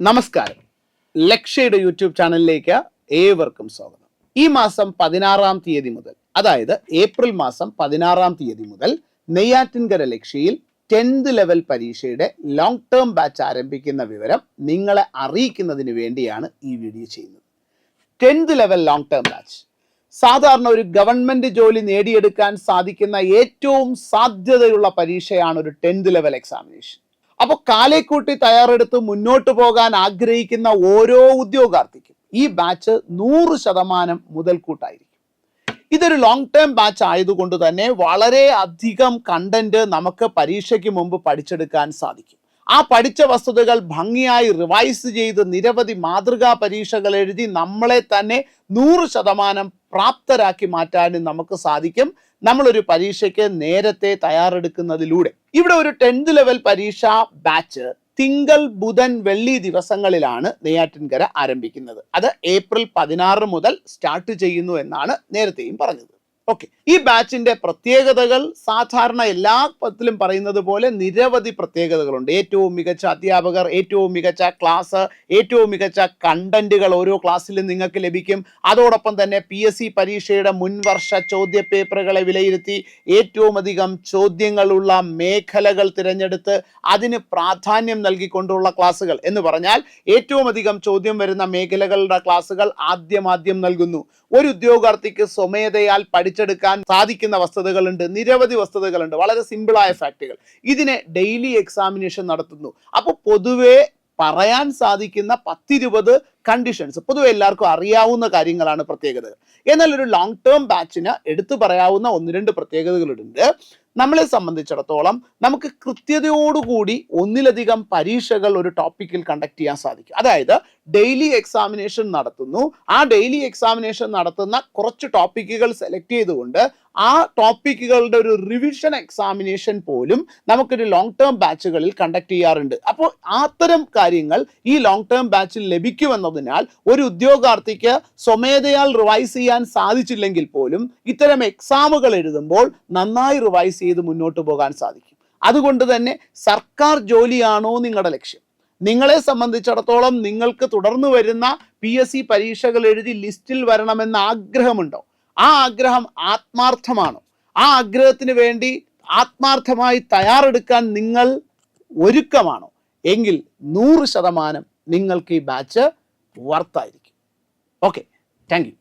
നമസ്കാരം. ലക്ഷയുടെ യൂട്യൂബ് ചാനലിലേക്ക് ഏവർക്കും സ്വാഗതം. ഈ മാസം പതിനാറാം തീയതി മുതൽ അതായത് ഏപ്രിൽ മാസം പതിനാറാം തീയതി മുതൽ നെയ്യാറ്റിൻകര ലക്ഷ്യയിൽ ടെൻത്ത് ലെവൽ പരീക്ഷയുടെ ലോങ് ടേം ബാച്ച് ആരംഭിക്കുന്ന വിവരം നിങ്ങളെ അറിയിക്കുന്നതിന് വേണ്ടിയാണ് ഈ വീഡിയോ ചെയ്യുന്നത്. Tenth level long term batch സാധാരണ ഒരു ഗവൺമെന്റ് ജോലി നേടിയെടുക്കാൻ സാധിക്കുന്ന ഏറ്റവും സാധ്യതയുള്ള പരീക്ഷയാണ് ഒരു ടെൻത്ത് ലെവൽ എക്സാമിനേഷൻ അപ്പോൾ കാലേക്കൂട്ടി തയ്യാറെടുത്ത് മുന്നോട്ട് പോകാൻ ആഗ്രഹിക്കുന്ന ഓരോ ഉദ്യോഗാർത്ഥിക്കും ഈ ബാച്ച് നൂറ് ശതമാനം മുതൽക്കൂട്ടായിരിക്കും. ഇതൊരു ലോങ് ടേം ബാച്ച് ആയതുകൊണ്ട് തന്നെ വളരെ അധികം കണ്ടന്റ് നമുക്ക് പരീക്ഷയ്ക്ക് മുമ്പ് പഠിച്ചെടുക്കാൻ സാധിക്കും. ആ പഠിച്ച വസ്തുതകൾ ഭംഗിയായി റിവൈസ് ചെയ്ത് നിരവധി മാതൃകാ പരീക്ഷകൾ എഴുതി നമ്മളെ തന്നെ നൂറ് ശതമാനം പ്രാപ്തരാക്കി മാറ്റാനും നമുക്ക് സാധിക്കും. നമ്മളൊരു പരീക്ഷയ്ക്ക് നേരത്തെ തയ്യാറെടുക്കുന്നതിലൂടെ. ഇവിടെ ഒരു ടെൻത്ത് ലെവൽ പരീക്ഷ ബാച്ച് തിങ്കൾ ബുധൻ വെള്ളി ദിവസങ്ങളിലാണ് നെയ്യാറ്റിൻകര ആരംഭിക്കുന്നത്. അത് ഏപ്രിൽ പതിനാറ് മുതൽ സ്റ്റാർട്ട് ചെയ്യുന്നു എന്നാണ് നേരത്തെയും പറഞ്ഞത്. ഓക്കെ ഈ ബാച്ചിന്റെ പ്രത്യേകതകൾ സാധാരണ എല്ലാ പത്തിലും പറയുന്നത് പോലെ നിരവധി പ്രത്യേകതകളുണ്ട്. ഏറ്റവും മികച്ച അധ്യാപകർ ഏറ്റവും മികച്ച ക്ലാസ് ഏറ്റവും മികച്ച കണ്ടന്റുകൾ ഓരോ ക്ലാസ്സിലും നിങ്ങൾക്ക് ലഭിക്കും. അതോടൊപ്പം തന്നെ പി എസ് സി പരീക്ഷയുടെ മുൻവർഷ ചോദ്യ പേപ്പറുകളെ വിലയിരുത്തി ഏറ്റവും അധികം ചോദ്യങ്ങളുള്ള മേഖലകൾ തിരഞ്ഞെടുത്ത് അതിന് പ്രാധാന്യം നൽകിക്കൊണ്ടുള്ള ക്ലാസ്സുകൾ എന്ന് പറഞ്ഞാൽ ഏറ്റവും അധികം ചോദ്യം വരുന്ന മേഖലകളുടെ ക്ലാസ്സുകൾ ആദ്യം ആദ്യം നൽകുന്നു. ഒരു ഉദ്യോഗാർത്ഥിക്ക് സ്വമേധയാൽ പഠിച്ചെടുക്കാൻ സാധിക്കുന്ന വസ്തുതകളുണ്ട് നിരവധി വസ്തുതകളുണ്ട് വളരെ സിമ്പിളായ ഫാക്റ്റുകൾ ഇതിനെ ഡെയിലി എക്സാമിനേഷൻ നടത്തുന്നു. അപ്പോൾ പൊതുവേ പറയാൻ സാധിക്കുന്ന പത്തിരുപത് കണ്ടീഷൻസ് പൊതുവെ എല്ലാവർക്കും അറിയാവുന്ന കാര്യങ്ങളാണ് പ്രത്യേകതകൾ. എന്നാൽ ഒരു ലോങ് ടേം ബാച്ചിന് എടുത്തു പറയാവുന്ന ഒന്ന് രണ്ട് പ്രത്യേകതകളുണ്ട്. നമ്മളെ സംബന്ധിച്ചിടത്തോളം നമുക്ക് കൃത്യതയോടുകൂടി ഒന്നിലധികം പരീക്ഷകൾ ഒരു ടോപ്പിക്കിൽ കണ്ടക്ട് ചെയ്യാൻ സാധിക്കും. അതായത് ഡെയിലി എക്സാമിനേഷൻ നടത്തുന്നു. ആ ഡെയിലി എക്സാമിനേഷൻ നടത്തുന്ന കുറച്ച് ടോപ്പിക്കുകൾ സെലക്ട് ചെയ്തുകൊണ്ട് ആ ടോപ്പിക്കുകളുടെ ഒരു റിവിഷൻ എക്സാമിനേഷൻ പോലും നമുക്കൊരു ലോങ് ടേം ബാച്ചുകളിൽ കണ്ടക്ട് ചെയ്യാറുണ്ട്. അപ്പോൾ അത്തരം കാര്യങ്ങൾ ഈ ലോങ് ടേം ബാച്ചിൽ ലഭിക്കുമെന്നതിനാൽ ഒരു ഉദ്യോഗാർത്ഥിക്ക് സ്വമേധയാൽ റിവൈസ് ചെയ്യാൻ സാധിച്ചില്ലെങ്കിൽ പോലും ഇത്തരം എക്സാമുകൾ എഴുതുമ്പോൾ നന്നായി റിവൈസ് ചെയ്ത് മുന്നോട്ട് പോകാൻ സാധിക്കും. അതുകൊണ്ട് തന്നെ സർക്കാർ ജോലിയാണോ നിങ്ങളുടെ ലക്ഷ്യം? നിങ്ങളെ സംബന്ധിച്ചിടത്തോളം നിങ്ങൾക്ക് തുടർന്നു വരുന്ന പി എസ് സി പരീക്ഷകൾ എഴുതി ലിസ്റ്റിൽ വരണമെന്ന ആഗ്രഹമുണ്ടോ? ആ ആഗ്രഹം ആത്മാർത്ഥമാണോ? ആ ആഗ്രഹത്തിന് വേണ്ടി ആത്മാർത്ഥമായി തയ്യാറെടുക്കാൻ നിങ്ങൾ ഒരുക്കമാണോ? എങ്കിൽ നൂറ് ശതമാനം നിങ്ങൾക്ക് ഈ ബാച്ച് വർത്തായിരിക്കും. Okay thank you